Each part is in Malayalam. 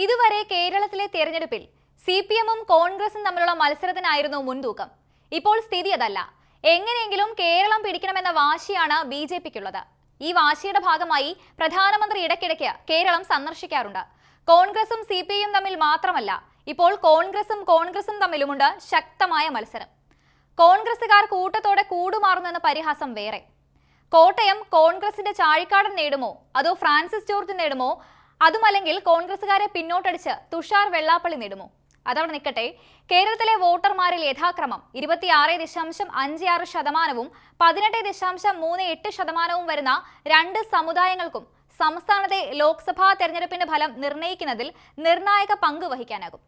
ഇതുവരെ കേരളത്തിലെ തെരഞ്ഞെടുപ്പിൽ സി പി എമ്മും കോൺഗ്രസും തമ്മിലുള്ള മത്സരത്തിനായിരുന്നു മുൻതൂക്കം. ഇപ്പോൾ സ്ഥിതി അതല്ല. എങ്ങനെയെങ്കിലും കേരളം പിടിക്കണമെന്ന വാശിയാണ് ബി ജെ പിക്കുള്ളത്. ഈ വാശിയുടെ ഭാഗമായി പ്രധാനമന്ത്രി ഇടയ്ക്കിടയ്ക്ക് കേരളം സന്ദർശിക്കാറുണ്ട്. കോൺഗ്രസും സി പി ഐയും തമ്മിൽ മാത്രമല്ല ഇപ്പോൾ കോൺഗ്രസും കോൺഗ്രസും തമ്മിലുമുണ്ട് ശക്തമായ മത്സരം. കോൺഗ്രസുകാർ കൂട്ടത്തോടെ കൂടുമാറുന്നെന്ന പരിഹാസം വേറെ. കോട്ടയം കോൺഗ്രസിന്റെ ചാഴിക്കാടൻ നേടുമോ? അതോ ഫ്രാൻസിസ് ജോർജ് നേടുമോ? അതുമല്ലെങ്കിൽ കോൺഗ്രസുകാരെ പിന്നോട്ടടിച്ച് തുഷാർ വെള്ളാപ്പള്ളി നേടുമോ? അതവിടെ നിൽക്കട്ടെ. കേരളത്തിലെ വോട്ടർമാരിൽ യഥാക്രമം ഇരുപത്തിയാറ് ദശാംശം അഞ്ച് ആറ് ശതമാനവും പതിനെട്ട് ദശാംശം മൂന്ന് എട്ട് ശതമാനവും വരുന്ന രണ്ട് സമുദായങ്ങൾക്കും സംസ്ഥാനത്തെ ലോക്സഭാ തെരഞ്ഞെടുപ്പിന്റെ ഫലം നിർണയിക്കുന്നതിൽ നിർണായക പങ്ക് വഹിക്കാനാകും.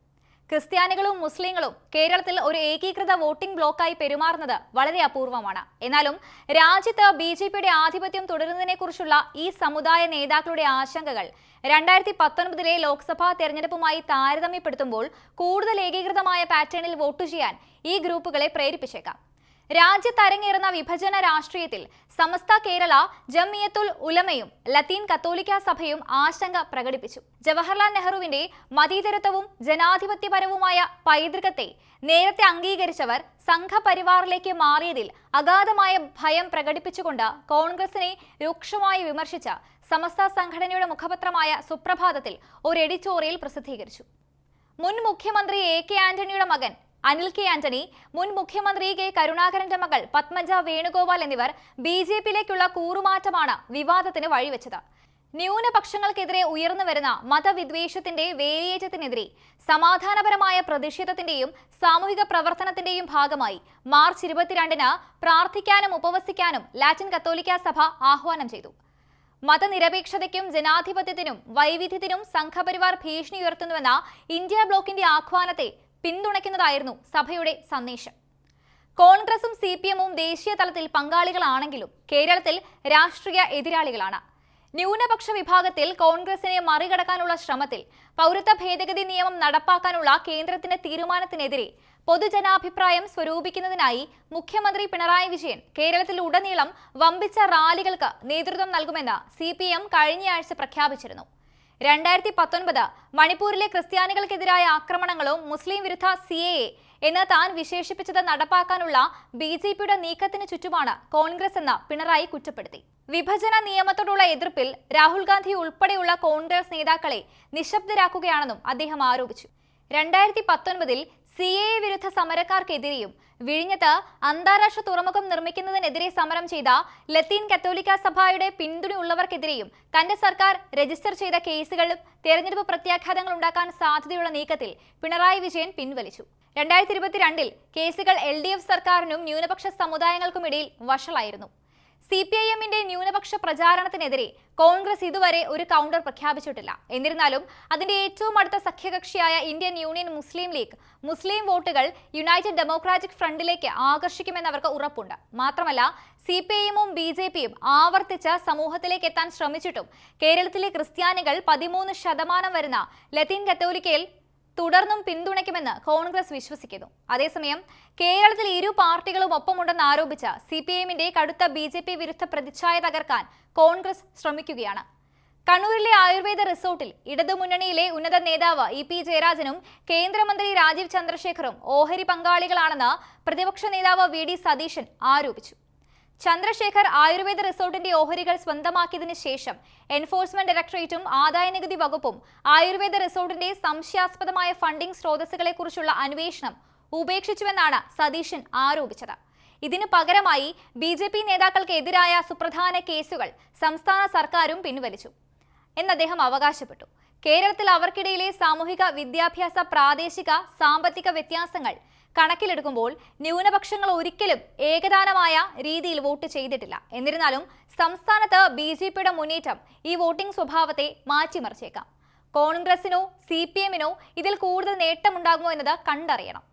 ക്രിസ്ത്യാനികളും മുസ്ലിങ്ങളും കേരളത്തിൽ ഒരു ഏകീകൃത വോട്ടിംഗ് ബ്ലോക്കായി പെരുമാറുന്നത് വളരെ അപൂർവമാണ്. എന്നാലും രാജ്യത്ത് ബി ജെ പിയുടെ ആധിപത്യം തുടരുന്നതിനെക്കുറിച്ചുള്ള ഈ സമുദായ നേതാക്കളുടെ ആശങ്കകൾ രണ്ടായിരത്തി പത്തൊൻപതിലെ ലോക്സഭാ തെരഞ്ഞെടുപ്പുമായി താരതമ്യപ്പെടുത്തുമ്പോൾ കൂടുതൽ ഏകീകൃതമായ പാറ്റേണിൽ വോട്ടു ചെയ്യാൻ ഈ ഗ്രൂപ്പുകളെ പ്രേരിപ്പിച്ചേക്കാം. രാജ്യത്ത് അരങ്ങേറുന്ന വിഭജന രാഷ്ട്രീയത്തിൽ സമസ്ത കേരള ജമിയത്തുൽ ഉലമയും ലത്തീൻ കത്തോലിക്ക സഭയും ആശങ്ക പ്രകടിപ്പിച്ചു. ജവഹർലാൽ നെഹ്റുവിന്റെ മതീതരത്വവും ജനാധിപത്യപരവുമായ പൈതൃകത്തെ നേരത്തെ അംഗീകരിച്ചവർ സംഘപരിവാറിലേക്ക് മാറിയതിൽ അഗാധമായ ഭയം പ്രകടിപ്പിച്ചുകൊണ്ട് കോൺഗ്രസിനെ രൂക്ഷമായി വിമർശിച്ച സമസ്ത സംഘടനയുടെ മുഖപത്രമായ സുപ്രഭാതത്തിൽ ഒരു എഡിറ്റോറിയൽ പ്രസിദ്ധീകരിച്ചു. മുൻ മുഖ്യമന്ത്രി എ കെ ആന്റണിയുടെ മകൻ അനിൽ കെ ആന്റണി മുൻ മുഖ്യമന്ത്രി കെ കരുണാകരന്റെ മകൾ പത്മജ വേണുഗോപാൽ എന്നിവർ ബി ജെ പിയിലേക്കുള്ള കൂറുമാറ്റമാണ് വിവാദത്തിന് വഴിവെച്ചത്. ന്യൂനപക്ഷങ്ങൾക്കെതിരെ ഉയർന്നു വരുന്ന മതവിദ്വേഷത്തിന്റെ വേലിയേറ്റത്തിനെതിരെ സമാധാനപരമായ പ്രതിഷേധത്തിന്റെയും സാമൂഹിക പ്രവർത്തനത്തിന്റെയും ഭാഗമായി മാർച്ച് ഇരുപത്തിരണ്ടിന് പ്രാർത്ഥിക്കാനും ഉപവസിക്കാനും ലാറ്റിൻ കത്തോലിക്ക സഭ ആഹ്വാനം ചെയ്തു. മതനിരപേക്ഷതയ്ക്കും ജനാധിപത്യത്തിനും വൈവിധ്യത്തിനും സംഘപരിവാർ ഭീഷണി ഉയർത്തുന്നുവെന്ന ഇന്ത്യ ബ്ലോക്കിന്റെ ആഹ്വാനത്തെ പിന്തുണയ്ക്കുന്നതായിരുന്നു സഭയുടെ സന്ദേശം. കോൺഗ്രസും സി പി എമ്മും ദേശീയ തലത്തിൽ പങ്കാളികളാണെങ്കിലും കേരളത്തിൽ രാഷ്ട്രീയ എതിരാളികളാണ്. ന്യൂനപക്ഷ വിഭാഗത്തിൽ കോൺഗ്രസിനെ മറികടക്കാനുള്ള ശ്രമത്തിൽ പൗരത്വ ഭേദഗതി നിയമം നടപ്പാക്കാനുള്ള കേന്ദ്രത്തിന്റെ തീരുമാനത്തിനെതിരെ പൊതുജനാഭിപ്രായം സ്വരൂപിക്കുന്നതിനായി മുഖ്യമന്ത്രി പിണറായി വിജയൻ കേരളത്തിൽ ഉടനീളം വമ്പിച്ച റാലികൾക്ക് നേതൃത്വം നൽകുമെന്ന് സി പി എം കഴിഞ്ഞയാഴ്ച പ്രഖ്യാപിച്ചിരുന്നു. രണ്ടായിരത്തി പത്തൊൻപത് മണിപ്പൂരിലെ ക്രിസ്ത്യാനികൾക്കെതിരായ ആക്രമണങ്ങളും മുസ്ലിം വിരുദ്ധ സി എ എന്ന് താൻ വിശേഷിപ്പിച്ചത് നടപ്പാക്കാനുള്ള ബി ജെ പിയുടെ നീക്കത്തിന് ചുറ്റുമാണ് കോൺഗ്രസ് എന്ന് പിണറായി കുറ്റപ്പെടുത്തി. വിഭജന നിയമത്തോടുള്ള എതിർപ്പിൽ രാഹുൽ ഗാന്ധി ഉൾപ്പെടെയുള്ള കോൺഗ്രസ് നേതാക്കളെ നിശബ്ദരാക്കുകയാണെന്നും അദ്ദേഹം ആരോപിച്ചു. രണ്ടായിരത്തി പത്തൊൻപതിൽ സി എ വിരുദ്ധ സമരക്കാർക്കെതിരെയും വിഴിഞ്ഞത്ത് അന്താരാഷ്ട്ര തുറമുഖം നിർമ്മിക്കുന്നതിനെതിരെ സമരം ചെയ്ത ലത്തീൻ കത്തോലിക്ക സഭയുടെ പിന്തുണയുള്ളവർക്കെതിരെയും തന്റെ സർക്കാർ രജിസ്റ്റർ ചെയ്ത കേസുകളും തെരഞ്ഞെടുപ്പ് പ്രത്യാഘാതങ്ങൾ ഉണ്ടാക്കാൻ സാധ്യതയുള്ള നീക്കത്തിൽ പിണറായി വിജയൻ പിൻവലിച്ചു. രണ്ടായിരത്തി ഇരുപത്തിരണ്ടിൽ കേസുകൾ എൽ ഡി എഫ് സർക്കാരിനും ന്യൂനപക്ഷ സമുദായങ്ങൾക്കുമിടയിൽ വഷളായിരുന്നു. സി പി ഐ എമ്മിന്റെ ന്യൂനപക്ഷ പ്രചാരണത്തിനെതിരെ കോൺഗ്രസ് ഇതുവരെ ഒരു കൗണ്ടർ പ്രഖ്യാപിച്ചിട്ടില്ല. എന്നിരുന്നാലും അതിന്റെ ഏറ്റവും അടുത്ത സഖ്യകക്ഷിയായ ഇന്ത്യൻ യൂണിയൻ മുസ്ലിം ലീഗ് മുസ്ലിം വോട്ടുകൾ യുണൈറ്റഡ് ഡെമോക്രാറ്റിക് ഫ്രണ്ടിലേക്ക് ആകർഷിക്കുമെന്ന് അവർക്ക് ഉറപ്പുണ്ട്. മാത്രമല്ല സി പി ഐ എമ്മും ബി ജെ പിയും ആവർത്തിച്ച് സമൂഹത്തിലേക്ക് എത്താൻ ശ്രമിച്ചിട്ടും കേരളത്തിലെ ക്രിസ്ത്യാനികൾ പതിമൂന്ന് ശതമാനം വരുന്ന ലത്തീൻ കത്തോലിക്കയിൽ തുടർന്നും പിന്തുണയ്ക്കുമെന്ന് കോൺഗ്രസ് വിശ്വസിക്കുന്നു. അതേസമയം കേരളത്തിൽ ഇരു പാർട്ടികളും ഒപ്പമുണ്ടെന്ന് ആരോപിച്ച സി പി എമ്മിന്റെ കടുത്ത ബി ജെ പി വിരുദ്ധ പ്രതിച്ഛായ തകർക്കാൻ കോൺഗ്രസ് ശ്രമിക്കുകയാണ്. കണ്ണൂരിലെ ആയുർവേദ റിസോർട്ടിൽ ഇടതുമുന്നണിയിലെ ഉന്നത നേതാവ് ഇ പി ജയരാജനും കേന്ദ്രമന്ത്രി രാജീവ് ചന്ദ്രശേഖറും ഓഹരി പങ്കാളികളാണെന്ന് പ്രതിപക്ഷ നേതാവ് വി ഡി സതീശൻ ആരോപിച്ചു. ചന്ദ്രശേഖർ ആയുർവേദ റിസോർട്ടിന്റെ ഓഹരികൾ സ്വന്തമാക്കിയതിന് ശേഷം എൻഫോഴ്സ്മെന്റ് ഡയറക്ടറേറ്റും ആദായനികുതി വകുപ്പും ആയുർവേദ റിസോർട്ടിന്റെ സംശയാസ്പദമായ ഫണ്ടിംഗ് സ്രോതസ്സുകളെക്കുറിച്ചുള്ള അന്വേഷണം ഉപേക്ഷിച്ചുവെന്നാണ് സതീശൻ ആരോപിച്ചത്. ഇതിനു പകരമായി ബി ജെ പി നേതാക്കൾക്കെതിരായ സുപ്രധാന കേസുകൾ സംസ്ഥാന സർക്കാരും പിൻവലിച്ചു. എന്ന് അദ്ദേഹം അവകാശപ്പെട്ടു. കേരളത്തിൽ അവർക്കിടയിലെ സാമൂഹിക വിദ്യാഭ്യാസ പ്രാദേശിക സാമ്പത്തിക വ്യത്യാസങ്ങൾ കണക്കിലെടുക്കുമ്പോൾ ന്യൂനപക്ഷങ്ങൾ ഒരിക്കലും ഏകദാനമായ രീതിയിൽ വോട്ട് ചെയ്തിട്ടില്ല. എന്നിരുന്നാലും സംസ്ഥാനത്ത് ബി ജെ പിയുടെ മുന്നേറ്റം ഈ വോട്ടിംഗ് സ്വഭാവത്തെ മാറ്റിമറിച്ചേക്കാം. കോൺഗ്രസിനോ സി പി എമ്മിനോ ഇതിൽ കൂടുതൽ നേട്ടമുണ്ടാകുമോ എന്നത് കണ്ടറിയണം.